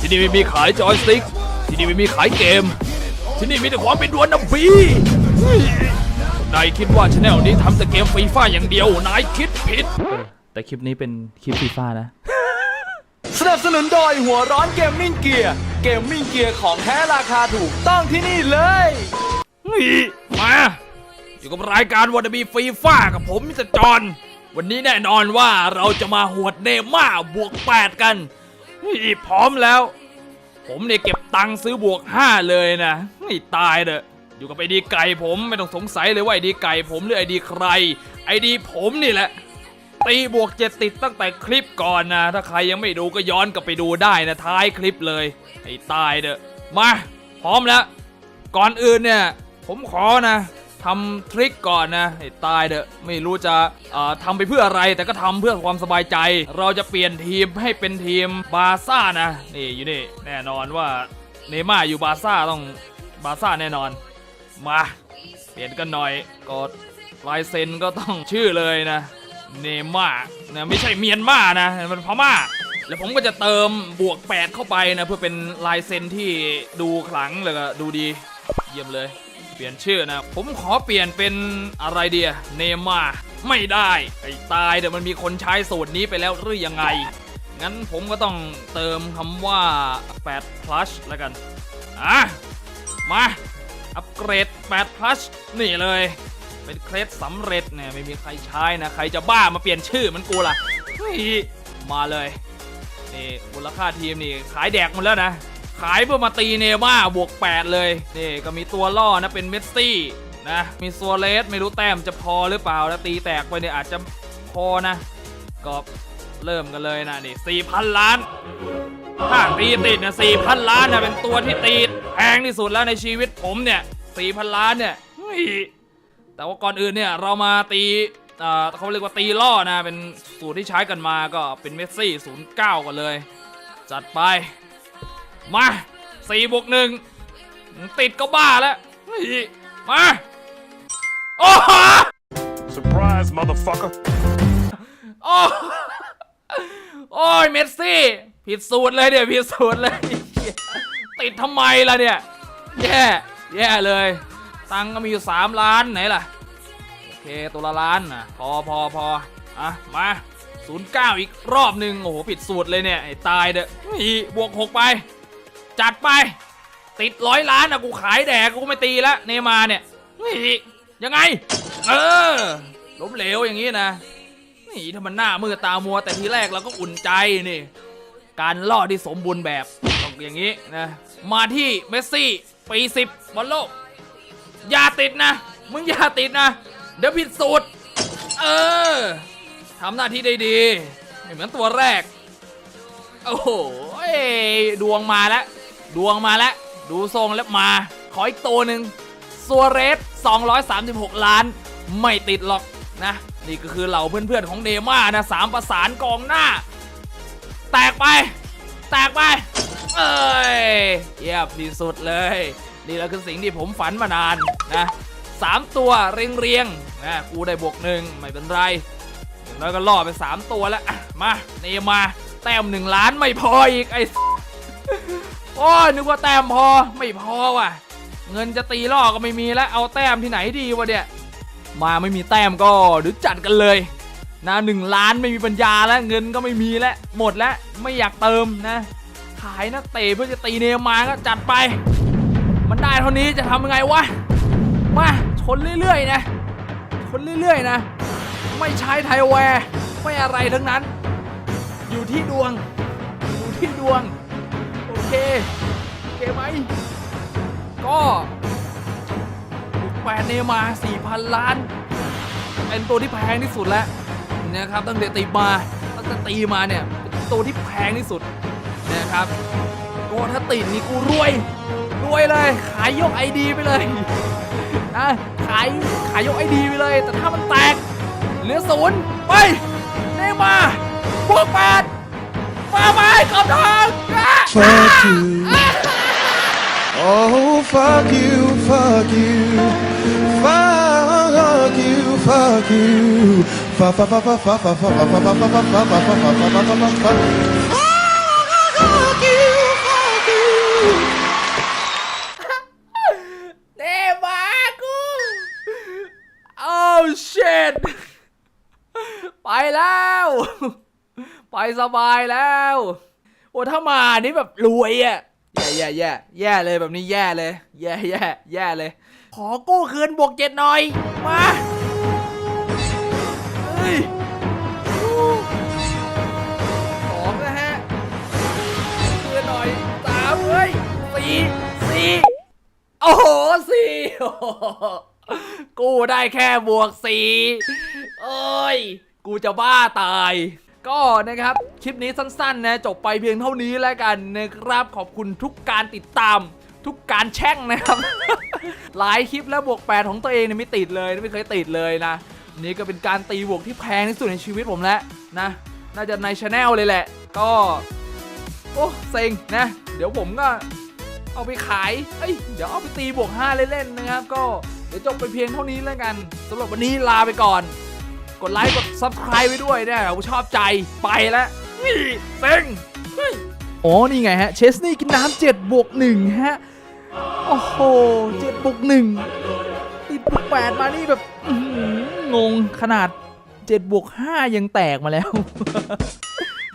ที่นี่ไม่มีขายจอยสติ๊ก ที่นี่ไม่มีขายเกม ที่นี่มีแต่ความเป็นดวนนะบีนายคิดว่าชแนลนี้ทำแต่เกมฟรีฟ้าอย่างเดียวนายคิดผิด แต่คลิปนี้เป็นคลิปฟรีฟ้านะ สนับสนุนโดยหัวร้อนเกมมิ่งเกียร์เกมมิ่งเกียร์ของแท้ราคาถูกต้องที่นี่เลย นี่มาอยู่กับรายการวันบีฟรีฟ้ากับผมมิสเตอร์จอห์นวันนี้แน่นอนว่าเราจะมาหวดเนม่าบวก 8 กันนี่ พร้อมแล้ว ผมเนี่ยเก็บตังค์ซื้อบวก5เลยนะไม่ตายเด้ออยู่กับไอดีไก่ผมไม่ต้องสงสัยเลยว่าไอดีไก่ผมหรือไอดีใคร ไอดีผมนี่แหละตีบวกเจ็ดติดตั้งแต่คลิปก่อนนะ ถ้าใครยังไม่ดูก็ย้อนกลับไปดูได้นะท้ายคลิปเลยไอ้ตายเด้อมา พร้อมแล้ว ก่อนอื่นเนี่ย ผมขอนะ ทำทริคก่อนนะไอ้ตายเด้อไม่รู้จะทำไปเพื่ออะไรแต่ก็ทำเพื่อความสบายใจ เราจะเปลี่ยนทีมให้เป็นทีมบาร์ซ่านะนี่อยู่นี่แน่นอนว่าเนม่าอยู่บาร์ซ่าต้องบาร์ซ่าแน่นอน มาเปลี่ยนกันหน่อยกดลายเซ็นก็ต้องชื่อเลยนะเนม่านะไม่ใช่เมียนมานะมันพม่าแล้วผมก็จะเติมบวก 8 เข้าไปนะเพื่อเป็นลายเซ็นที่ดูขลังแล้วก็ดูดีเยี่ยมเลย ปลี่ยนชื่อนะ ผมขอเปลี่ยนเป็นอะไรเดียเนม่าไม่ได้ไอ้ตายเดี๋ยวมันมีคนใช้สูตรนี้ไปแล้วหรือยังไง งั้นผมก็ต้องเติมคำว่า 8 plus แล้วกัน อะ มา อัปเกรด 8 plus นี่เลย เป็นเคล็ดสำเร็จเนี่ยไม่มีใครใช้นะ ใครจะบ้ามาเปลี่ยนชื่อมันกูล่ะมาเลย นี่มูลค่าทีมนี่ขายแดกหมดแล้วนะ ขายเพื่อมาตีเนม่าบวก 8 เลยนี่ก็มีตัวล่อนะเป็นเมสซี่นะมีซัวเรสไม่รู้แต้มจะพอหรือเปล่าแล้วตีแตกไปเนี่ยอาจจะพอนะก็เริ่มกันเลยนะนี่4,000ล้านถ้าตีติดนะ4,000ล้านนะเป็นตัวที่ตีแพงที่สุดแล้วในชีวิตผมเนี่ย4,000ล้านเนี่ยแต่ว่าก่อนอื่นเนี่ยเรามาตีเอ่อเขาเรียกว่าตีล่อนะเป็นสูตรที่ใช้กันมาก็เป็นเมสซี่09ก่อนเลย จัดไป มา4บวก1ติดก็บ้าแล้วเฮ้ยมาโอ้โห Surprise, motherfucker. โอ้โอ้ยเมสซี่ ผิดสูตรเลยเนี่ยผิดสูตรเลย ติดทำไมล่ะเนี่ย แย่ แย่เลย ตังค์ก็มีอยู่3ล้านไหนล่ะ โอเคตัวละล้านนะพอพอพออะ มา09อีกรอบหนึ่งโอ้โห ผิดสูตรเลยเนี่ยไอ้ตายเด้ออีบวก6ไป จัดไป ติดร้อยล้านอะกูขายแดกกูไม่ตีแล้วเนมาเนี่ยนี่ยังไง เออล้มเหลวอย่างนี้นะนี่ถ้ามันหน้ามือตามัวแต่ทีแรกเราก็อุ่นใจนี่ การล่อที่สมบูรณ์แบบต้องอย่างนี้นะมาที่เมสซี่ปีสิบบอลโลกอย่าติดนะ มึงอย่าติดนะ เดี๋ยวผิดสูตร เออทำหน้าที่ได้ดีไม่เหมือนตัวแรก โอ้โหดวงมาแล้ว ดวงมาแล้ว ดูทรงแล้วมา ขออีกตัวหนึ่งซัวเรส 236 ล้าน ไม่ติดหรอกนะ นี่ก็คือเหล่าเพื่อนๆ ของเนม่านะสามประสานกองหน้า แตกไป แตกไป เอ้ยเยี่ยมที่สุดเลย นี่แหละคือสิ่งที่ผมฝันมานานนะสามตัวเรียงเรียงนะกูได้บวกหนึ่งไม่เป็นไรอย่างน้อยก็ล่อไป 3 ตัวแล้ว มา เนมา แต้มหนึ่งล้านไม่พออีกไอ้ โอ้ยนึกว่าแต้มพอไม่พอว่ะ เงินจะตีล่อก็ไม่มีแล้วเอาแต้มที่ไหนดีวะเนี่ยมาไม่มีแต้มก็เดี๋ยวจัดกันเลยนะหนึ่งล้านไม่มีปัญญาแล้วเงินก็ไม่มีแล้วหมดแล้วไม่อยากเติมนะ ขายนักเตะเพื่อจะตีเนมาก็จัดไป มันได้เท่านี้จะทำยังไงวะมาชนเรื่อยๆนะชนเรื่อยๆนะ ไม่ใช้ไทยแวร์ไม่อะไรทั้งนั้น อยู่ที่ดวง อยู่ที่ดวง เคโอเคไหม ก็แปดเนมา4,000 ล้าน เป็นตัวที่แพงที่สุดแล้วนะครับตั้งแต่ตีมาตั้งแต่ตีมาเนี่ยเป็นตัวที่แพงที่สุดนะครับก็ถ้าติดนี่กูรวย รวยเลย ขายยกไอดีไปเลยนะขายขายยกไอดีไปเลย แต่ถ้ามันแตกเหลือศูนย์ไปเนมาบวกแปด มาไปกับทาง Fuck you. Oh, fuck you, fuck you. Fuck you, fuck you. Fuck, fuck, fuck, fuck, fuck, fuck, fuck, fuck, fuck, fuck, fuck, fuck, fuck, fuck, fuck, fuck, fuck, ไปสบายแล้ว โอ้ถ้ามานี่แบบรวยอะแย่แย่แย่แย่เลยแบบนี้แย่เลย แย่แย่แย่เลย ขอกู้คืนบวกเจ็ดหน่อย มาเฮ้ยสองนะฮะคืนหน่อยสามเฮ้ยสี่สี่โอ้โหสี่กู้ได้แค่บวกสี่เอ้ย กูจะบ้าตาย ก็นะครับ คลิปนี้สั้นๆนะจบไปเพียงเท่านี้แล้วกันนะครับขอบคุณทุกการติดตาม ทุกการแช่งนะครับ หลายคลิปแล้วบวก8ของตัวเองเนี่ยไม่ติดเลยไม่เคยติดเลยนะ นี่ก็เป็นการตีบวกที่แพงที่สุดในชีวิตผมแล้วนะ น่าจะในช anel เลยแหละ ก็ โอ้เซ็งนะ เดี๋ยวผมก็เอาไปขาย เอ้ย เดี๋ยวเอาไปตีบวก 5 เล่นๆนะครับ ก็เดี๋ยวจบไปเพียงเท่านี้แล้วกันสำหรับวันนี้ลาไปก่อน กดไลค์กด subscribe ไว้ด้วยนะผมชอบใจไปแล้วนี่เซ็งอ๋อ นี่ไงฮะ เชสนี่กินน้ำเจ็ดบวกหนึ่งฮะ โอ้โหเจ็ดบวกหนึ่งติดบวกแปดมานี่แบบงงขนาดเจ็ดบวกห้ายังแตกมาแล้ว